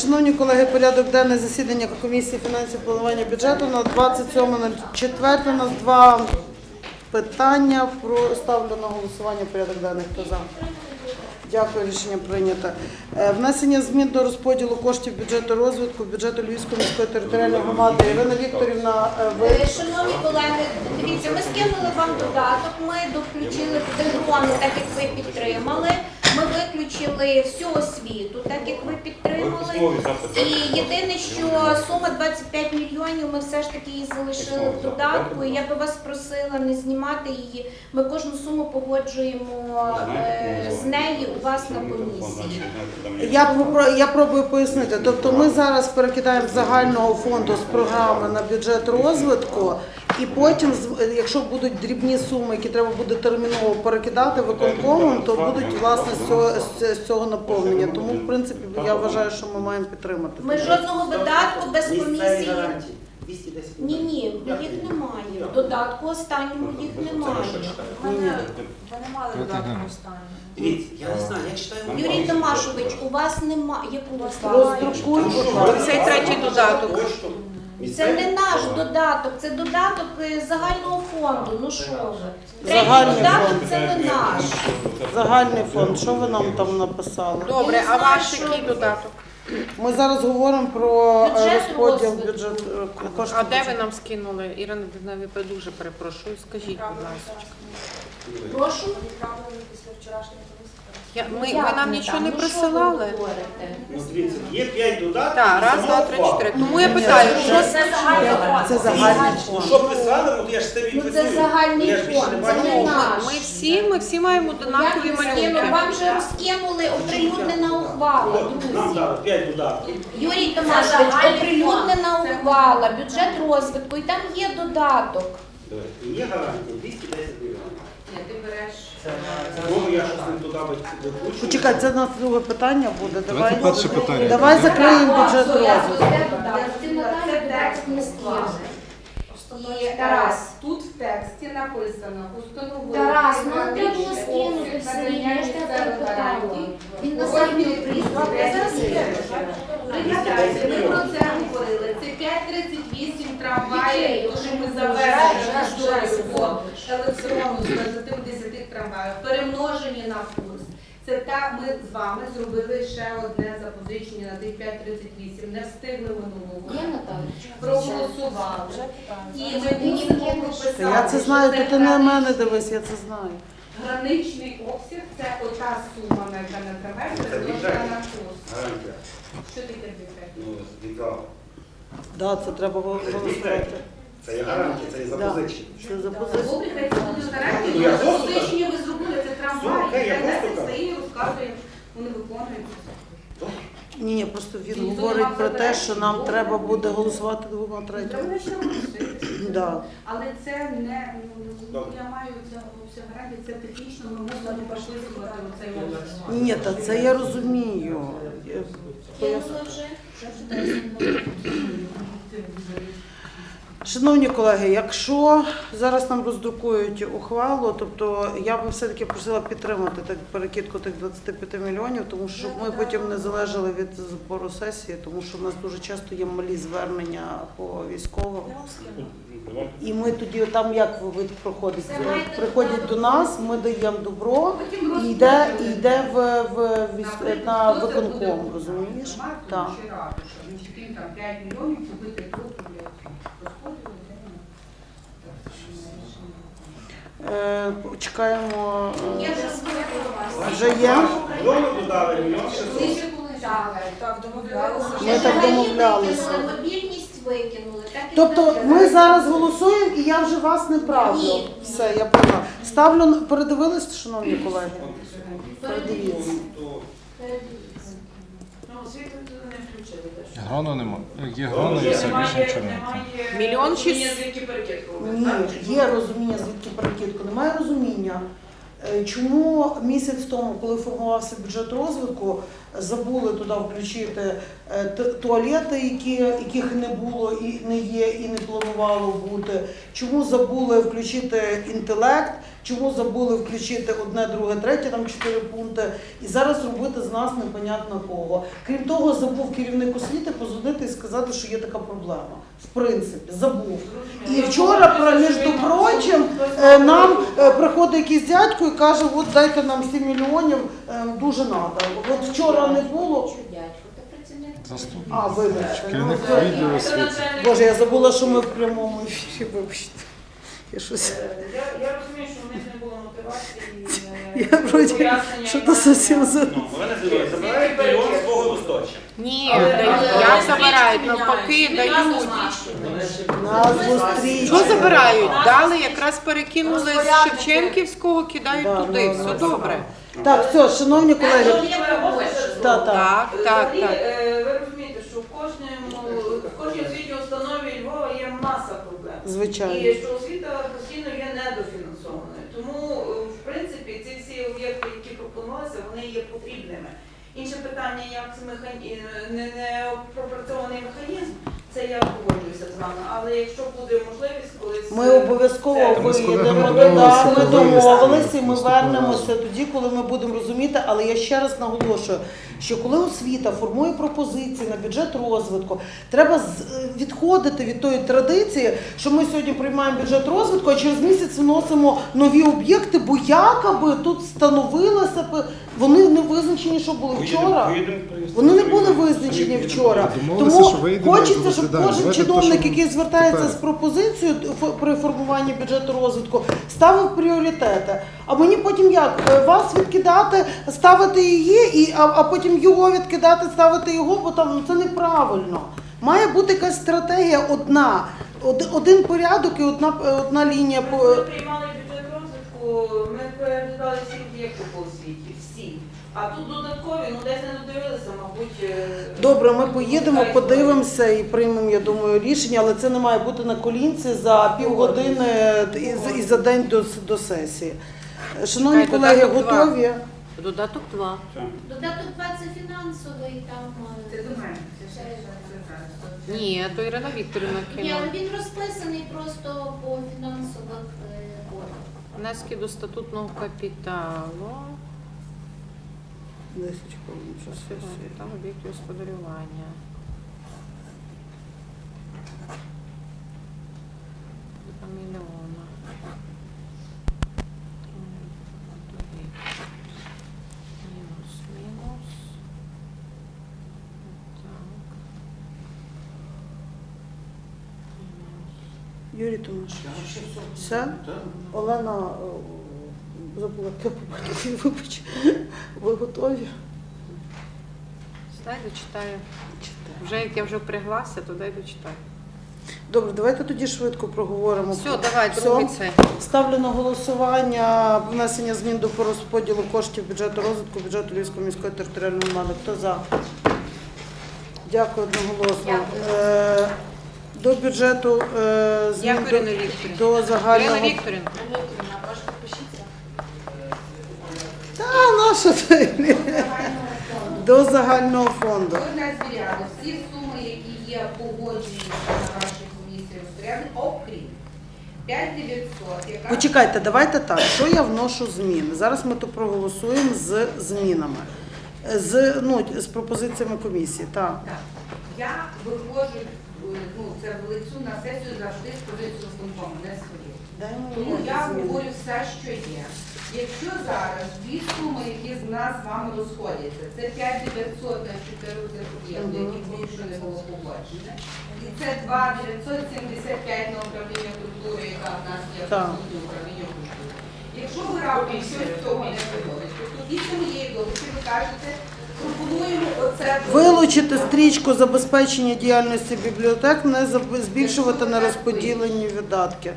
Шановні колеги, порядок денний засідання комісії фінансів планування бюджету на 27.04. У нас два питання. Про ставлю на голосування порядок денний. Хто за? Дякую, рішення прийнято. Е, Внесення змін до розподілу коштів бюджету розвитку, бюджету Львівської міської територіальної громади. Ірина Вікторівна, е, ви Е, Шановні колеги, дивіться, ми скинули вам додаток, ми доключили дрони, так як ви підтримали. Ми виключили всю освіту, так як ви підтримали. І єдине, що сума 25 мільйонів, ми все ж таки її залишили в додатку. І я би вас просила не знімати її. Ми кожну суму погоджуємо е, з неї у вас на комісії. Я попро- я пробую пояснити. Тобто ми зараз перекидаємо з загального фонду з програми на бюджет розвитку, і потім, з- якщо будуть дрібні суми, які треба буде терміново перекидати виконкомом, то будуть власне з цього, з- цього наповнення. Тому, в принципі, я вважаю, що ми маємо підтримати. Ми жодного видатку без комісії. гарантії. 210 Ні, ні, їх немає. В додатку останньому їх немає. Вони мали додатку. Дивіться, я не знаю, я читаю. Юрій Томашович, у вас немає. Як у вас Роздрукуй, будь ласка. Цей третій додаток. Це не наш додаток, це додаток е, загального фонду. Ну що ви? Третій Загальний додаток фонд. це не наш. Загальний фонд. Що ви нам там написали? Добре, а ваш який додаток? Ми зараз говоримо про е, Бюджет розподіл розвитку. бюджету е, коштів. А де ви нам скинули? Ірина Динаві, дуже перепрошую. Скажіть, будь ласка. Прошу. Я, ми, Як ви нам нічого там? не Ну, присилали? Ну, дивіться, є 5 додатків. Так, раз, два, три, чотири. Тому я питаю, що Це загальний фонд. Це загальний Ну фонд. що писали, ну я ж це Ну це загальний Я ж більше фонд, не це бачу. не Ну, наш. ми, всі, ми всі маємо однакові малюнки. Вам вже розкинули оприлюднена ухвала, От, Нам друзі. дали 5 додатків. Юрій Томашович, оприлюднена ухвала, бюджет розвитку, і там є додаток. І Є гарантія 210 гривень. Ні, ти береш. Може я щось не туди викручу. Почекай, це на друге питання буде. Давай, Давайте перше питання. давай закриємо бюджет розвитку. І Тарас. Тут в тексті написано установи. Тарас, ну треба було скинути все я ж тебе питала. Він на сайті я зараз ми про це говорили. Це 538 трамваїв, що ми завершили історію по електронну з 10 трамваїв, перемножені на курс. Це так, ми з вами зробили ще одне запозичення на тих 538. Не встигли минулого. Проголосували. І ми Мені мусимо прописати. Я це знаю, то ти на мене дивись, я це знаю. Граничний обсяг це ота сума, на яка на трамвай, Це передбачена на курс. Що таке бюджет? Ну. Да, це треба голосувати. Це є гарантія, це є запозичення. Це запозиція. Добре, хай це буде гарантія. Я Ну, запозичення ви зробили, це Все, трамвай. окей, я Хай просто Лесик кажу. стоїть і розказує, вони виконують. Ні, ні, просто він Ніхто говорить про те, заперечень. що нам треба буде голосувати двома Треба ще голосувати. Да. Але це не, ну, Добре. я маю це гарантії, це технічно, ми мусимо прописувати оцей обсяг. Ні, та це я розумію. Я Я Кинула вже? Шановні колеги, якщо зараз нам роздрукують ухвалу, тобто я би все-таки просила підтримати так перекидку тих 25 мільйонів, тому що щоб ми потім не залежали від збору сесії, тому що в нас дуже часто є малі звернення по військовим. І ми тоді там як ви проходить? Приходять до нас, ми даємо добро і йде, і йде в, в військ- на виконком, розумієш? Так. чи раду, що він таким там 5 мільйонів купити тут для розподілу. Е, чекаємо. е, Я вже скинула. Вже є? Дому додали мільйон 600. Так, домовлялися. Ми так домовлялися. Викинули, Мобільність викинули. Так і Тобто ми зараз голосуємо і я вже вас не правлю. Ні. Все, я поняла. Ставлю на- передивились, шановні колеги? Передивіться. То Грону нема. Є грону і все, більше нічого немає. Мільйон шість. Ні, є розуміння, звідки перекидку. Немає розуміння. Е, Чому місяць тому, коли формувався бюджет розвитку, забули туди включити е, туалети, які, яких не було і не є, і не планувало бути? Чому забули включити інтелект? чому забули включити одне, друге, третє, там чотири пункти, і зараз робити з нас непонятно кого. Крім того, забув керівник освіти позвонити і сказати, що є така проблема. В принципі, забув. І вчора, між прочим, е, нам приходить якийсь дядько і каже, от дайте нам 7 мільйонів, е, дуже треба. От вчора не було. Заступник. А, вибачте. ну, це- відділу освіти. Боже, я забула, що ми в прямому ефірі, вибачте. Я щось. Е, Я, я розумію, що в них не було мотивації. е, Я вроді, пояснення що і то зовсім за. Ну, мене забирають мільйон свого. Ні, дають. як забирають, навпаки, дають. Назву стрічки. Що забирають? Дали, якраз перекинули з Шевченківського, кидають Да, туди. ну, Все ну, добре. Так, все, шановні колеги. Та, та. Так, так, Взагалі, так. е, ви розумієте, що в кожному, в кожній освітній установі Львова є маса проблем. Звичайно. І що освіта постійно є недофінансованою. Тому, е, в принципі, ці всі об'єкти, які пропонувалися, вони є потрібними. Інше питання, як механі... не, не пропрацьований механізм, це я погоджуюся з вами. Але якщо буде можливість, Ми обов'язково Та ми з колегами Да, домовилися Ми домовилися і ми наступного вернемося разу. тоді, коли ми будемо розуміти. Але я ще раз наголошую, що коли освіта формує пропозиції на бюджет розвитку, треба з- е, відходити від тої традиції, що ми сьогодні приймаємо бюджет розвитку, а через місяць вносимо нові об'єкти, бо якоби тут становилося б- вони не визначені, що були вчора. Вони не були визначені вчора. Домовилися, Тому що вийдемо хочеться, щоб кожен Давайте чиновник, що який звертається тепер. з пропозицією ф- при формуванні бюджету розвитку, ставив пріоритети. А мені потім як Е, вас відкидати, ставити її, і а, а потім його відкидати, ставити його, бо там ну, це неправильно. Має бути якась стратегія одна, Од- один порядок і одна е, одна лінія Ми приймали бюджет розвитку, ми переглядали всі об'єкти по освіті. А тут додаткові, ну десь не додивилися, мабуть. е, Добре, ми поїдемо, подивимося і приймемо, я думаю, рішення, але це не має бути на колінці за півгодини і, за- і за день до, с- до сесії. Шановні Чекайте, колеги, додаток два. готові? Додаток 2. Додаток 2 це фінансовий, там е, Це до мене. Це ще- Ні, то Ірина Вікторівна Ні, кинула. він розписаний просто по фінансових е, кодах. Внески до статутного капіталу. 10 хвилин. щось. Там об'єкт господарювання. Два мільйона. Мінус, мінус. Так. Мінус. Юрій Томаш. Все? Олена е, забула по батькові, вибач. Ви готові? Дай дочитаю. Вже як я вже впряглася, то дай дочитаю. Добре, давайте тоді швидко проговоримо. Все, давай, Все? другий це. Ставлю на голосування внесення змін до розподілу коштів бюджету розвитку бюджету Львівської міської територіальної громади. Хто за? Дякую одноголосно. Е, До бюджету е, змін Дякую, до, Ірина Вікторівна. до загального. Ірина Вікторівна. Наша це? До загального фонду. Ви не звіряли всі суми, які є погоджені на вашій комісії розпорядник, окрім 5900, яка Почекайте, давайте так. Що я вношу зміни? Зараз ми то проголосуємо з змінами. З, ну, з пропозиціями комісії. Так. Так. Я виходжу, е, ну, це в лицю на сесію завжди з позицію виконкому, не свою. Тому я говорю все, що є. Якщо зараз дві суми, які з нас з вами розходяться, це 5900 на 14 об'єктів, які більше не було погоджені, і це 2975 на управління культури, яка в нас є Так. присутнє управління культури. Якщо ви раптом щось з цього не виводите, то після моєї довідки ви кажете, пропонуємо оце Вилучити стрічку забезпечення діяльності бібліотек, не збільшувати на розподілені видатки.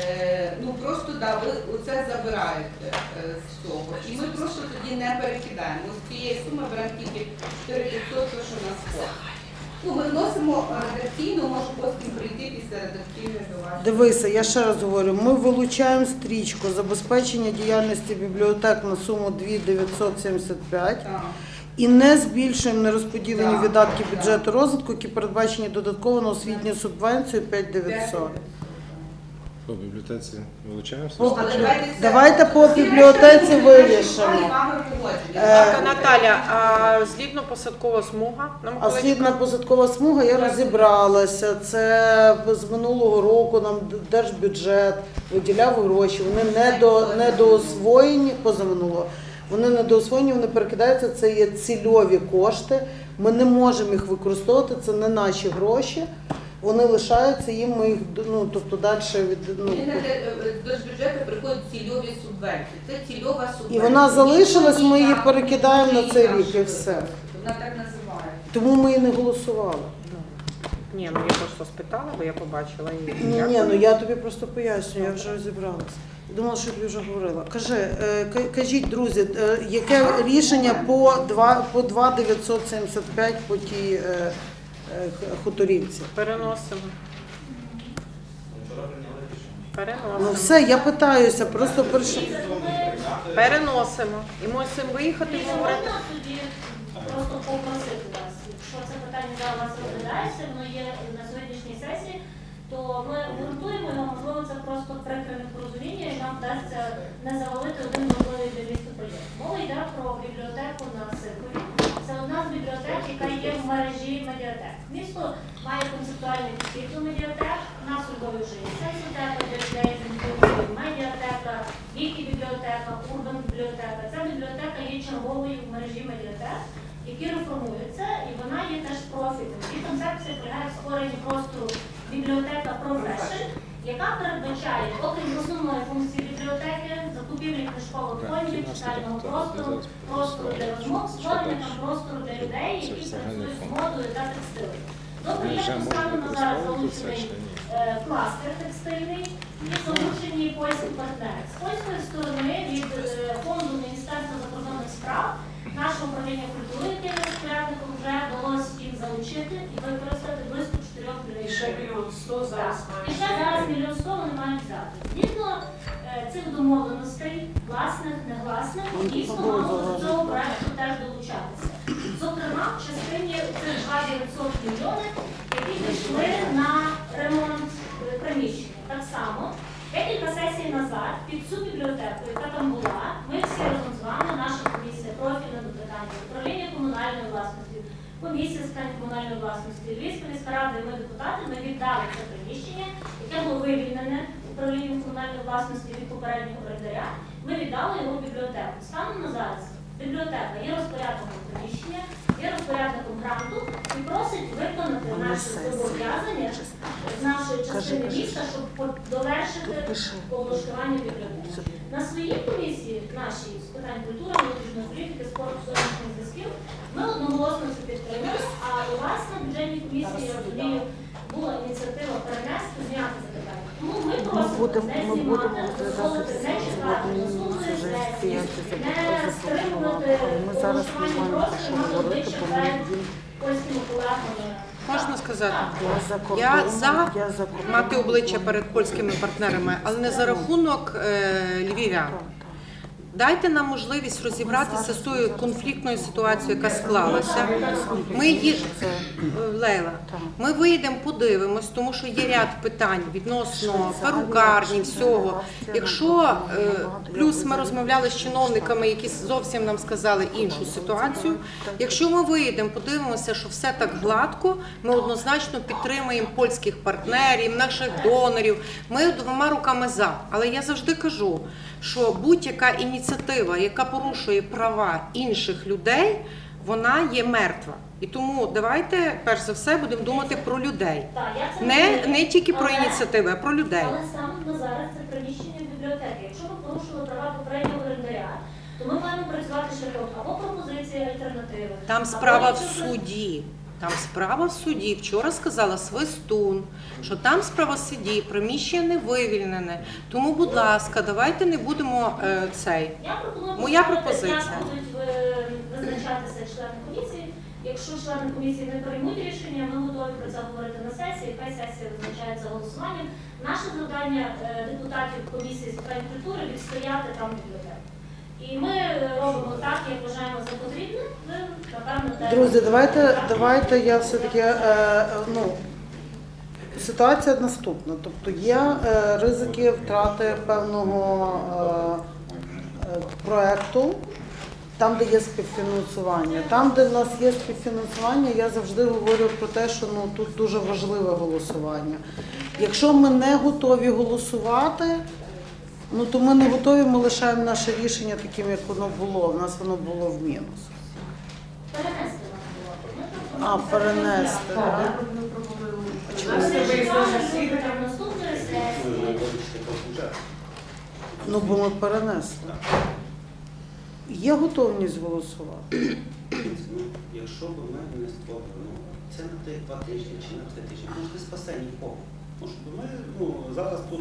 Е, ну просто да, ви оце забираєте е, з цього. І ми просто тоді не перекидаємо. З цієї суми беремо тільки 4%, що у нас входить. Ну, ми вносимо редакційно, може потім прийти після редакційної до вас. Дивися, я ще раз говорю, ми вилучаємо стрічку забезпечення діяльності бібліотек на суму 2975 Так. і не збільшуємо нерозподілені Так, видатки так. бюджету розвитку, які передбачені додатково на освітню субвенцію 5900. По бібліотеці вилучаємо все? По- Але давайте по бібліотеці вирішимо. Е, Так, Наталя, а злітно посадкова смуга на А Миколаївську? слідна посадкова смуга, я розібралася. Це з минулого року нам держбюджет виділяв гроші. Вони не до не доосвоєні позаминулого. Вони не доосвоєні, вони перекидаються. Це є цільові кошти. Ми не можемо їх використовувати. Це не наші гроші. Вони лишаються їм. Ми їх ну тобто далі від ну. Те- е, До бюджету приходять цільові субвенції. Це цільова субвенція. І вона залишилась, ми її перекидаємо на цей рік і все. Вона так називає. Тому ми і не голосували. Ні, ну я просто спитала, бо я побачила і Ні, ні, ну я тобі просто пояснюю, я вже розібралася. Думала, що я тобі вже говорила. Кажи, е, ка- кажіть, друзі, е, яке рішення по 2, по 2 975 по тій е, е, хуторівці? переносимо. Ну все, я питаюся, просто перше. Переносимо. І мусимо виїхати і говорити. Тоді просто попросити вас, якщо це питання у вас розглядається, воно є на сьогоднішній сесії, то ми обґрунтуємо його, можливо, це просто прикре непорозуміння, і нам вдасться не завалити один важливий для міста проєкт. Мова йде про бібліотеку на Сиркові. Одна з бібліотек, яка є в мережі медіатек. Місто має концептуальний підхід до медіатек. У нас у Львові вже є сенсотека для людей медіатека, вікі бібліотека, урбан бібліотека. Ця бібліотека є черговою в мережі медіатек, які реформуються, і вона є теж профільною. Її концепція полягає в створенні простору бібліотека Profession, яка передбачає, окрім основної функції бібліотеки, закупівлі книжкових фондів, читального простору, простору для розмов, створення там простору для людей, які працюють з модою та текстилем. Добре, я поставлено зараз залучений е, кластер текстильний і залучені польські партнери. З польської сторони від е, фонду Міністерства закордонних справ наше управління культури, яке розпорядником, вже вдалося їх залучити і використати близько 4 мільйонів. гривень. Так. І ще зараз мільйон сто вони мають взяти. Згідно е, цих домовленостей, власних, негласних, дійсно мало до цього проекту теж долучатися. Зокрема, в частині цих 2 мільйони, які пішли на ремонт е, приміщення. Так само, декілька сесій назад під цю бібліотеку, яка там була, ми всі разом з вами, наша комісія профільне до питання, управління комунальної власності, комісія з питань комунальної власності, Львівська міська рада ми депутати, ми віддали це приміщення, яке було вивільнене управлінням комунальної власності від попереднього орендаря. Ми віддали його в бібліотеку. Станом на зараз бібліотека є розпорядником приміщення, є розпорядником гранту і просить виконати наші зобов'язання з нашої частини міста, щоб довершити облаштування бібліотеки. На своїй комісії, нашій з питань культури, молодіжної політики, спорту, зовнішніх зв'язків, ми одноголосно це підтримали, а у вас на бюджетній комісії, я розумію, була ініціатива перенести, зняти це питання. Тому ми просимо будемо- не ми знімати, будемо дозволити не чекати сьогодні наступної вже сесії, стояти за не стримувати Але ми зараз не маємо про що говорити, обличчя бо ми перед їм- польськими колегами. Можна сказати? Я за кордоном, Я за я за мати обличчя перед польськими партнерами, але не за рахунок е, львів'ян. Дайте нам можливість розібратися з тою конфліктною ситуацією, яка склалася. Ми її Це- Лейла, ми вийдемо, подивимось, тому що є ряд питань відносно перукарні, всього. Якщо е, плюс ми розмовляли з чиновниками, які зовсім нам сказали іншу ситуацію. Якщо ми вийдемо, подивимося, що все так гладко, ми однозначно підтримуємо польських партнерів, наших донорів. Ми двома руками за. Але я завжди кажу, що будь-яка ініціатива, яка порушує права інших людей, вона є мертва. І тому давайте перш за все будемо думати про людей. Так, я це Не, розумію. не тільки про Але- ініціативи, а про людей. Але станом на зараз це приміщення бібліотеки. Якщо ми порушили права попереднього орендаря, то ми маємо працювати шляхом або пропозиції альтернативи. Там або справа в якщо ми- суді. Там справа в суді. Вчора сказала Свистун, що там справа в суді, приміщення не вивільнене. Тому, будь ласка, давайте не будемо е, цей. Я пропоную Моя поставити, пропозиція. як будуть е, визначатися члени комісії. Якщо члени комісії не приймуть рішення, ми готові про це говорити на сесії. Хай сесія визначається голосуванням. Наше завдання е, депутатів комісії з питань культури відстояти там бібліотеку. І ми робимо так, як вважаємо за потрібне. Напевно, Друзі, давайте, давайте я все-таки, е, е, ну, Ситуація наступна. Тобто є е, ризики втрати певного е, е, проекту, там, де є співфінансування. Там, де в нас є співфінансування, я завжди говорю про те, що ну, тут дуже важливе голосування. Якщо ми не готові голосувати, ну то ми не готові, ми лишаємо наше рішення таким, як воно було. У нас воно було в мінус. Перенести було. А, перенести. Ну, бо ми перенесли. Є готовність голосувати. Якщо б ми не спробували, ну, це на ті два тижні чи на три тижні, може не спасе нікого. Тому що ми ну, зараз тут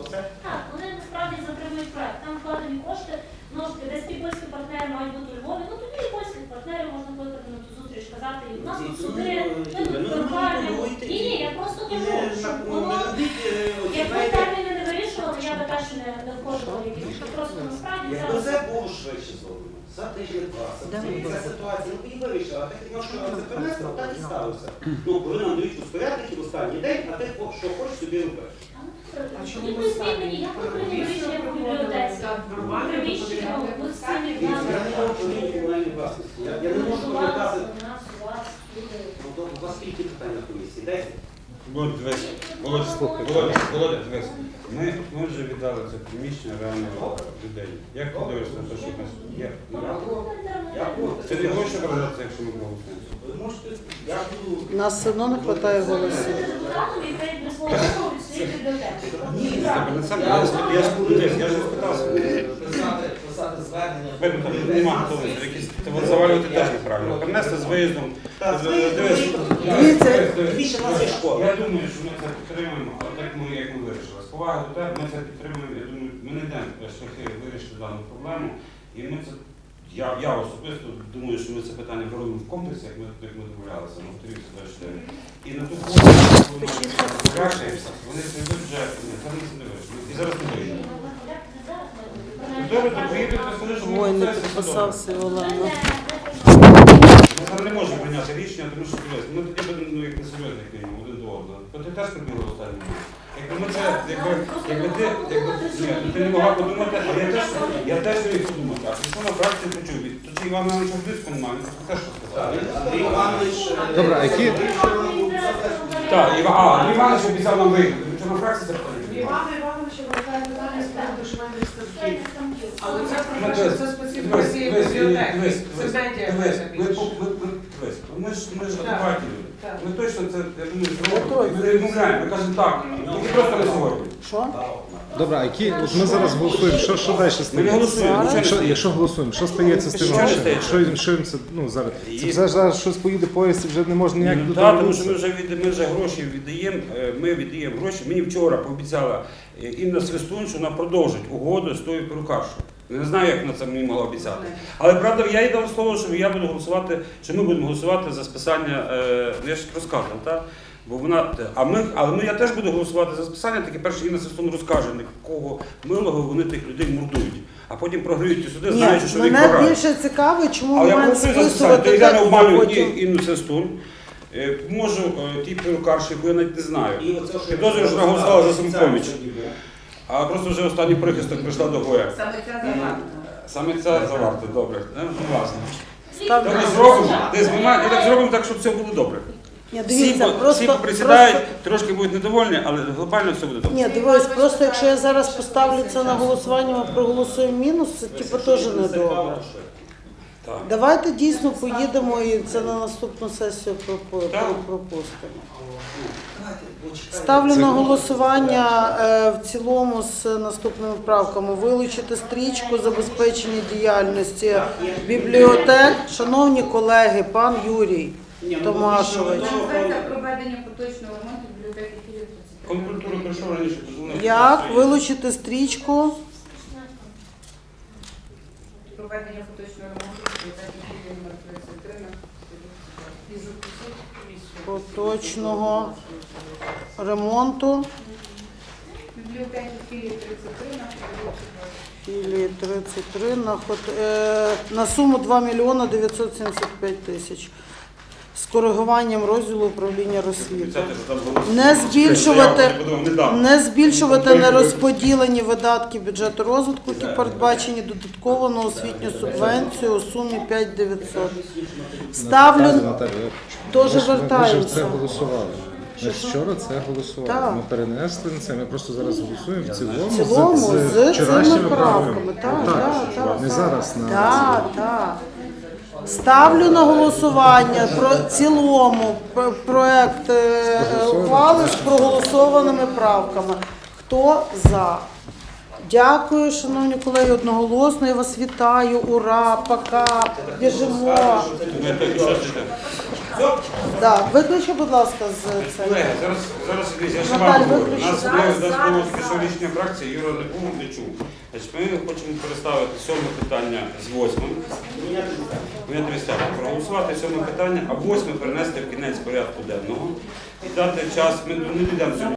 ну, спасе. Так, вони насправді затримують проект. Там вкладені кошти, ну ж десь ті польські партнери мають бути у Львові. Ну тоді і польських партнерів можна викликати на ту зустріч, казати, в нас тут суди, ми тут Ну, перукарні. ну, ну, Ні, ні, я просто кажу, щоб ну, воно, якби терміни не вирішували, я би теж не, не входила в якісь просто насправді Якби це. це було швидше зроблено, за тиждень два, ця ситуація, ну і вирішила, а так немножко це принесло, так і сталося. Ну, коли нам дають розпорядники в останній день, а ти що хочеш собі роби. Самі Я не можу ну, у вас скільки питань на комісії? Десять? Володя, дивись, Володя, дивись. Ми, ми вже віддали це приміщення реально людей. Як ти дивишся на те, що в нас є? Ну, Я проти. Ти не хочеш ображатися, якщо ми проголосуємо? Ви можете, я буду... Нас все одно не вистачає голосів. Бібліотеки. На сам- Я я ж спитався. Писати, звернення. Видно, там нема готовності. Якісь ти от завалювати теж неправильно. Принести з виїздом. Дивіться. В нас є школа. Я думаю, що ми це підтримуємо, але так ми, як ми вирішили. З поваги до тебе ми це підтримуємо. Я думаю, ми не йдемо шляхи вирішити дану проблему. І ми це, я, я особисто думаю, що ми це питання виробимо в комплексі, як ми, як ми домовлялися, на вторік 24. І на ту форму, коли ми розпоряджаємося, вони прийдуть вже, ні, це не вирішимо. І зараз не вирішимо. Добре, то приїдуть, розкажи, що ми Ой, не підписався Олена. ми зараз не можемо прийняти рішення, тому що ми тоді будемо ну, як несерйозних мінімум один до одного. Ти теж прибігла в останньому. Якби ми це, якби, якби ти, якби, ні, ну, ти не могла подумати, а я теж, я теж міг подумати. А прийшов на практику почув. І Тут ще Іван Іванович близько немає, він просто теж що сказав. Андрій Іванович... е, Добре, а які- Так, Іва, а, Андрій Іванович обіцяв нам виїхати. Він що на практиці це питання? Івана Івановича виникає питання з приводу швейних станків. Але це Ну, про те, що це специфіка дивись, цієї дивись, бібліотеки. дивись, Це дивись, дивись, це ми, більше. ми, ми, ми ж, ми ж. Так. Ми точно це, я думаю, зробимо. Ми не відмовляємо, ми кажемо так, тільки просто не сьогодні. Що? Добре, а які от ми зараз голосуємо, що, що далі Ми не стається? голосуємо, нічого не Якщо, стоїть. якщо голосуємо, що стається з тим Що не грошем? стається? Що їм, що їм це, ну, зараз? Це все зараз щось поїде поїзд і вже не можна ніяк Ну, так, тому що ми вже від ми вже гроші віддаємо. е, Ми віддаємо гроші. Мені вчора пообіцяла е, Інна Свистун, що вона продовжить угоду з тою перукаршою. Я не знаю, як вона це мені могла обіцяти. Але правда, я їй дав слово, що я буду голосувати, що ми будемо голосувати за списання. е, ну, Я ж розказував, так? Бо вона, а ми, але ми, я теж буду голосувати за списання, таки перше Інна Свистун розкаже, на кого милого вони тих людей мордують. А потім програють ті суди, Ні, знаючи, що мене програють. більше цікавить, чому Але ми я маємо голосую за списання. То списувати я не обманюю потім. Інну Свистун. Е, Можу е, тій перукарші, бо я навіть не знаю. І оце, що Підозрюю, що вона голосувала за самопоміч. Сьогодні було. А просто вже останній прихисток прийшла до Гоя. Саме ця загальна. Саме це заварте, добре. Е, Ну, власне. Так на зробимо, десь ми маємо- і так зробимо так, щоб все було добре. Ні, Всі, дивіться, по- просто, всі присідають, просто- трошки будуть недовольні, але глобально все буде добре. Ні, дивись, просто якщо я зараз поставлю це на голосування, ми проголосуємо мінус, це типу теж не добре. Так. Давайте дійсно поїдемо і це на наступну сесію Так. пропустимо. Ставлю на голосування е, в цілому з наступними правками. Вилучити стрічку забезпечення діяльності бібліотек. Шановні колеги, пан Юрій ну, Томашович. логічно, проведення поточного ремонту бібліотеки Київ. Конкультуру прийшов раніше, позвонив. Як вилучити стрічку? Проведення поточного ремонту бібліотеки Київ номер 33 на І запросити поточного ремонту бібліотеки Київ 33 на філії 33 на, е, на суму 2 мільйона 975 тисяч. З коригуванням розділу управління голосують. Не збільшувати, не збільшувати нерозподілені видатки бюджету розвитку, які передбачені додатково на освітню субвенцію у сумі 5900. Ставлю Наталя, Наталя, Дуже ми ж- вертаємося. Ми вчора це голосували. Так. Ми перенесли на це. Ми просто зараз голосуємо в цілому, в цілому з цими вчорашніми правками. Так, Так, так, так. Не зараз на Так, так. Ставлю на голосування про цілому проект е, ухвали з проголосованими правками. Хто за? Дякую, шановні колеги, одноголосно. Я вас вітаю. Ура, пока. Біжимо. Да, виключи, будь ласка, з це. Колеги, зараз, зараз я ще вам говорю. У нас було рішення фракції, Юра не був, не чув. Ми хочемо переставити сьоме питання з восьмим. Проголосувати сьоме питання, а восьме перенести в кінець порядку денного і дати час. Ми не підемо сьогодні.